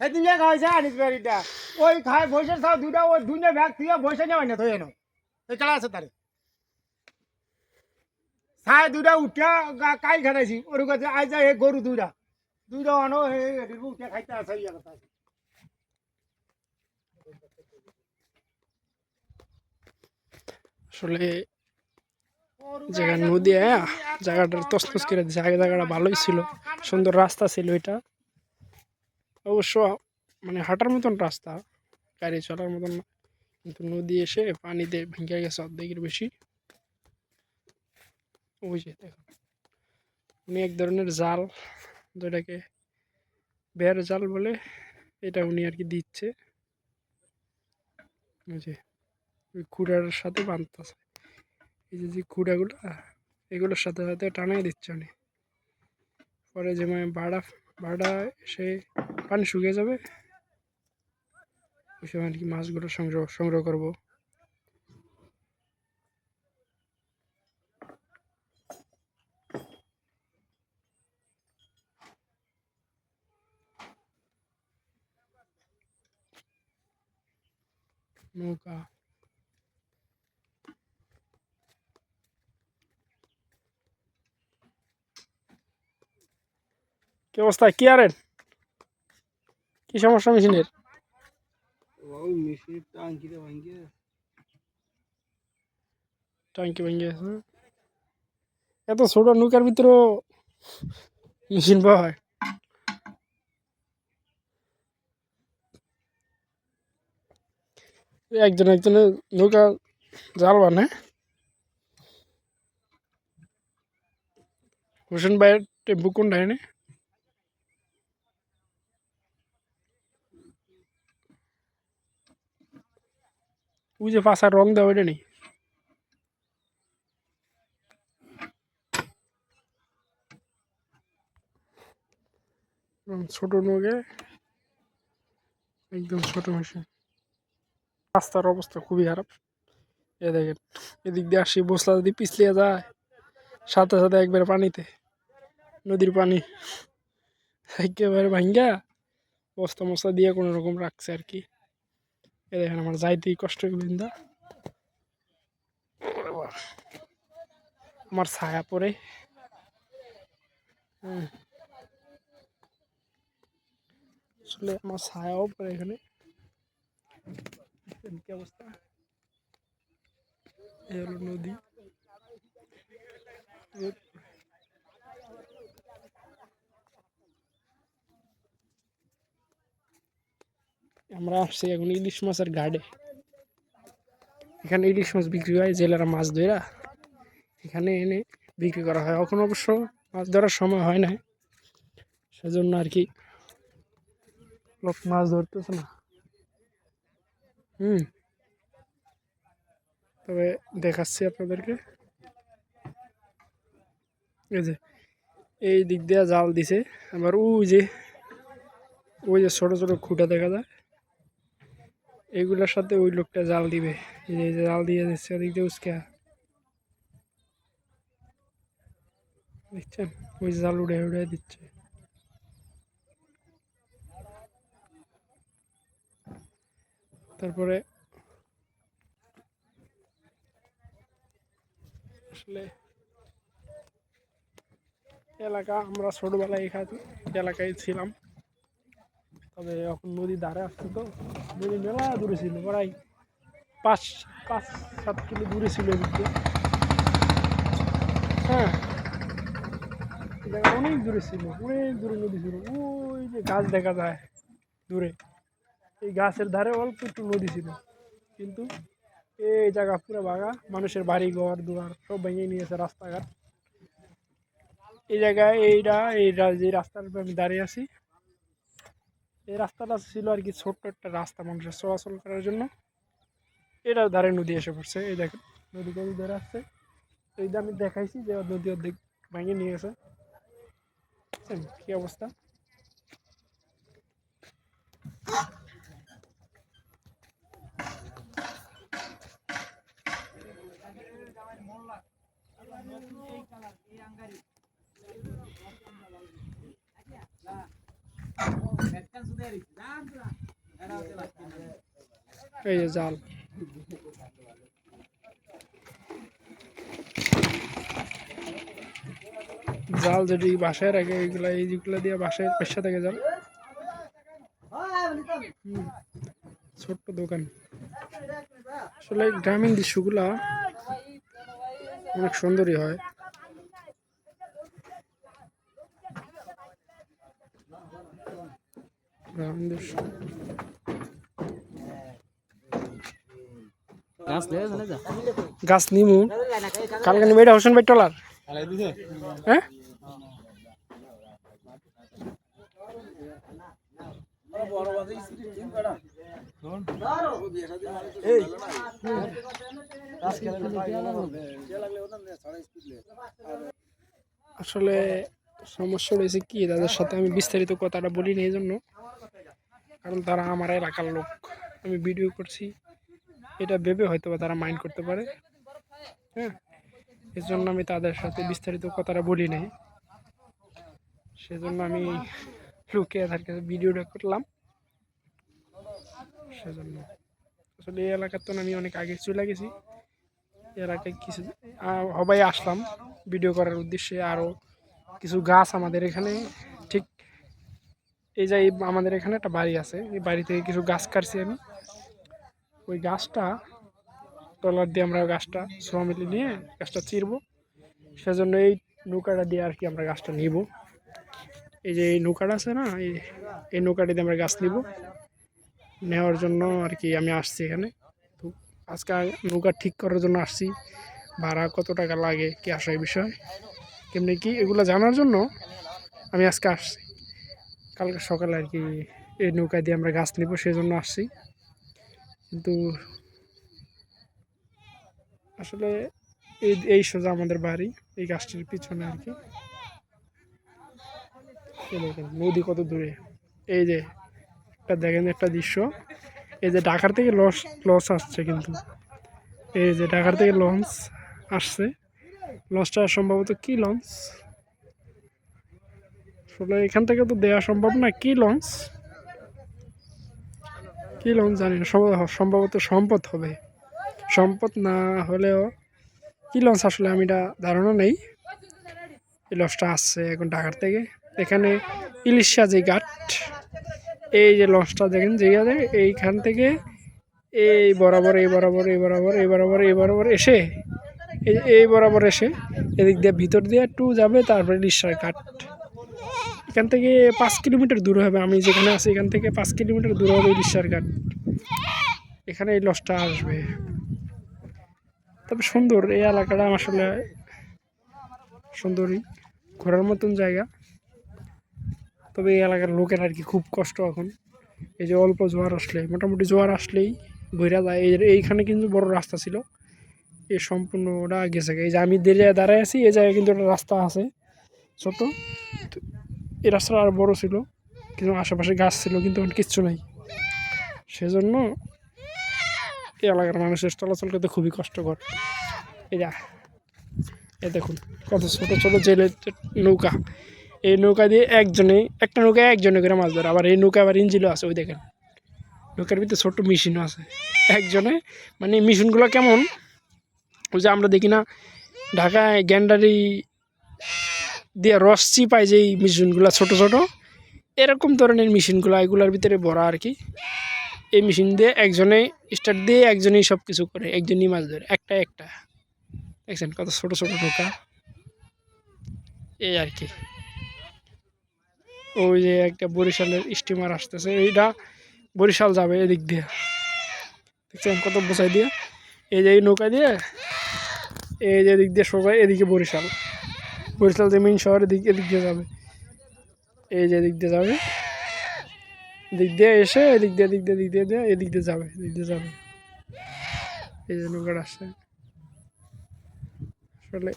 সেদিন যে খাইছে আনিস বাড়িটা ওই খায় বসে সব দুটা ওই দুনে ব্যাগ থেকে বসে নেওয়া না থয়ে নো এই খেলা আছে তারে। সায় দুটা উঠিয়া কাই খাটাইছি ওর কাছে আই যায় গরু দুইটা। দুইটা আনো এই উঠে খাইতে আছে ইয়া কথা আসলে জায়গা নদী আয়া জায়গাটার তসতস করে দিছে। আগে জায়গাটা ভালোই ছিল, সুন্দর রাস্তা ছিল এটা। অবশ্য মানে হাঁটার মতন রাস্তা, গাড়ি চলার মতন না। কিন্তু নদী এসে পানিতে ভেঙে গেছে অর্ধেকের বেশি। ওই যে দেখো, উনি এক ধরনের জাল, যেটাকে বের জাল বলে, এটা উনি আর কি দিচ্ছে। যে, ওই কুড়ার সাথে বাঁধতেছে। এই যে যে কুড়াগুলো এগুলোর সাথে সাথে টানাই দিচ্ছে উনি। পরে যে মানে বাড়া বাড়া এসে পানি শুকিয়ে যাবে। ওই সময় আর কি মাছগুলো সংগ্রহ সংগ্রহ করব। নৌকা। কি অবস্থা? কি আরেন? কি সমস্যা মেশিনের? টাঙ্কি ভেঙে গেছে এত ছোট নৌকার ভিতরেও মেশিন পাওয়া হয়। একজন একজনের নৌকা জাল বানে হোসেন ভাইয়ের টেম্পু কোনটা এনে ওই যে পাশার রং দেওয়া, ওইটা নেই। ছোট নৌকে একদম ছোট মেশিন রাস্তার অবস্থা খুবই খারাপ। এ দেখেন, এদিক দিয়ে আসি, বসলা যদি পিছলিয়ে যায়, সাথে সাথে একবারে পানিতে, নদীর পানি, একেবারে ভাঙ্গা, বস্তা মস্তা দিয়ে কোনো রকম রাখছে আর কি। এ দেখেন আমার যাইতেই কষ্ট বিন্দা আমার ছায়া হুম। আসলে আমার ছায়াও পড়ে এখানে। কি অবস্থা। এই হলো নদী। আমরা আসছি এখন ইলিশ মাছের গাড়ে এখানে ইলিশ মাছ বিক্রি হয়, জেলেরা মাছ ধরা এখানে এনে বিক্রি করা হয়। এখন অবশ্য মাছ ধরার সময় হয় না সেজন্য আর কি লোক মাছ ধরতেছে না। হুম। তবে দেখাচ্ছি আপনাদেরকে। এই যে, এই দিক দিয়ে জাল দিছে। আবার ওই যে ওই যে ছোটো ছোটো খুঁটা দেখা যায়। এগুলোর সাথে ওই লোকটা জাল দিবে। এই যে জাল দিয়ে দিচ্ছে, ওদিক দিয়ে উস্কা। দেখছেন? ওই জাল উড়ে উড়ে দিচ্ছে। তারপরে আসলে এলাকা আমরা ছোটবেলায় এখানে এলাকায় ছিলাম। তবে এখন নদী ধারে আসছে তো। নদী মেলা দূরে ছিল, প্রায় পাঁচ পাঁচ, সাত কিলো দূরে ছিল এদিক। হ্যাঁ অনেক দূরে ছিল, অনেক দূরে নদী ছিল। ওই যে গাছ দেখা যায় দূরে, এই গাছের ধারে অল্প একটু নদী ছিল। কিন্তু এই জায়গা পুরো বাগা মানুষের বাড়ি ঘর দুয়ার সব ভেঙে নিয়েছে রাস্তাঘাট। এই জায়গায় এইটা এই যে রাস্তার উপরে আমি দাঁড়িয়ে আছি এই রাস্তাটা ছিল আর কি ছোট্ট একটা রাস্তা মানুষের চলাচল করার জন্য। এটার ধারে নদী এসে পড়ছে, এই দেখেন, নদী নদী ধরে আসছে, এই যে আমি দেখাইছি যে নদী অর্ধেক ভেঙে নিয়ে গেছে। কি অবস্থা? এই যে জাল। জাল যদি বাসায় রাখে এইগুলা এই যেগুলো দিয়ে বাসায় পেশা থাকে জাল। ছোট্ট দোকান। আসলে গ্রামীণ দৃশ্যগুলা অনেক সুন্দরই হয় গ্রামীণ দৃশ্য গাছ নিমু। কালকে নিবে এটা হোসেন ভাই টলার। হ্যাঁ? আসলে সমস্যা রয়েছে কি? তাদের সাথে আমি বিস্তারিত কথাটা বলিনি, এই জন্য। কারণ তারা আমার এলাকার লোক। আমি ভিডিও করছি। এটা ভেবে হয়তো বা তারা মাইন্ড করতে পারে। হ্যাঁ? এর জন্য আমি তাদের সাথে বিস্তারিত কথাটা বলি নাই। সেজন্য আমি লুকে তাদের কাছে ভিডিওটা করলাম। সেজন্য। আসলে এই এলাকার তো আমি অনেক আগে চলে গেছি। এলাকায় কিছু আহ, সবাই আসলাম। ভিডিও করার উদ্দেশ্যে আরও কিছু গাছ আমাদের এখানে এই যে আমাদের এখানে একটা বাড়ি আছে, এই বাড়ি থেকে কিছু গাছ কাটছি আমি। ওই গাছটা ট্রলার দিয়ে আমরা গাছটা সব মিলে নিয়ে গাছটা চিরবো। সেজন্য এই নৌকাটা দিয়ে আর কি আমরা গাছটা নিব। এই যে এই নৌকাটা আছে না, এই এই নৌকাটা দিয়ে আমরা গাছ নিব। নেওয়ার জন্য আর কি আমি আসছি এখানে। তো আজকে নৌকা ঠিক করার জন্য আসছি। ভাড়া কত টাকা লাগে, কি আসা এই বিষয়? কেমনি কি এগুলো জানার জন্য আমি আজকে আসছি। কালকে সকালে আর কি এই নৌকা দিয়ে আমরা গাছ নিব সেই জন্য আসছি। কিন্তু আসলে এই এই সোজা আমাদের বাড়ি, এই গাছটির পিছনে আর কি। নদী কত দূরে। এই যে একটা দেখেন একটা দৃশ্য। এই যে ঢাকার থেকে লস লস আসছে কিন্তু। এই যে ঢাকার থেকে লঞ্চ আসছে। লঞ্চটা সম্ভবত কি লঞ্চ? আসলে এখান থেকে তো দেওয়া সম্ভব না। কি লঞ্চ? কি লঞ্চ জানি না সম্ভব- সম্ভবত সম্পদ হবে। সম্পদ না হলেও কি লঞ্চ আসলে আমি এটা ধারণা নেই। এই লঞ্চটা আসছে এখন ঢাকার থেকে। এখানে ইলিশা যে ঘাট, এই যে লঞ্চটা দেখেন যে এইখান থেকে এই বরাবর এই বরাবর এই বরাবর এই বরাবর এই বরাবর এসে, এই এই বরাবর এসে এদিক দিয়ে ভিতর দিয়ে একটু যাবে, তারপরে ইলিশার ঘাট। এখান থেকে পাঁচ কিলোমিটার দূর হবে, আমি যেখানে আছি এখান থেকে পাঁচ কিলোমিটার দূর হবে ইলিশার ঘাট। এখানে এই লসটা আসবে। তবে সুন্দর, এই এলাকাটা আসলে সুন্দরই, ঘোরার মতন জায়গা। তবে এই এলাকার লোকের আর কি খুব কষ্ট এখন। এই যে অল্প জোয়ার আসলে, মোটামুটি জোয়ার আসলেই বইরা যায়। এই এইখানে কিন্তু বড় রাস্তা ছিল, এই সম্পূর্ণ ওটা গেছে। এই যে আমি দাঁড়ায় আছি, এই জায়গায় কিন্তু একটা রাস্তা আছে, ছোট। এই রাস্তাটা আর বড় ছিল কিন্তু আশেপাশে গাছ ছিল, কিন্তু এখন কিচ্ছু নাই। সেজন্য এই এলাকার মানুষের চলাচল করতে খুবই কষ্টকর। এই যা, এই দেখুন, কত ছোট ছোট জেলে নৌকা। এই নৌকা দিয়ে একজনে, একটা নৌকায় একজনে করে মাছ ধরে, আবার এই নৌকা আবার ইঞ্জিনও আছে, ওই দেখেন। নৌকার ভিতরে ছোট্ট মেশিনও আছে। একজনে মানে মেশিনগুলো কেমন, ওই যে আমরা দেখি না, ঢাকায় গ্যান্ডারি দিয়ে রস চিপায় যে মেশিনগুলো ছোট ছোট, এরকম ধরনের মেশিনগুলো এগুলোর ভিতরে ভরা আর কি। এই মেশিন দিয়ে একজনে স্টার্ট দিয়ে একজনেই সব কিছু করে, একজনই মাছ ধরে, একটা একটা। দেখছেন কত ছোট ছোট নৌকা। এই আর কি। ওই যে একটা বরিশালের স্টিমার আসতেছে, এইটা বরিশাল যাবে এদিক দিয়ে। দেখছেন কত বোঝাই দিয়ে, এই যে এই নৌকা দিয়ে, এই যে এদিক দিয়ে সবাই এদিকে বরিশাল। বরিশাল যে মেইন শহর এদিক এদিক দিয়ে যাবে। এই যে এদিক দিয়ে যাবে। দিক দিয়ে এসে এদিক দিয়ে এদিক দিয়ে এদিক দিয়ে দিয়ে, এদিক দিয়ে যাবে, এদিক দিয়ে যাবে। এই যে নৌকাটা আসছে আসলে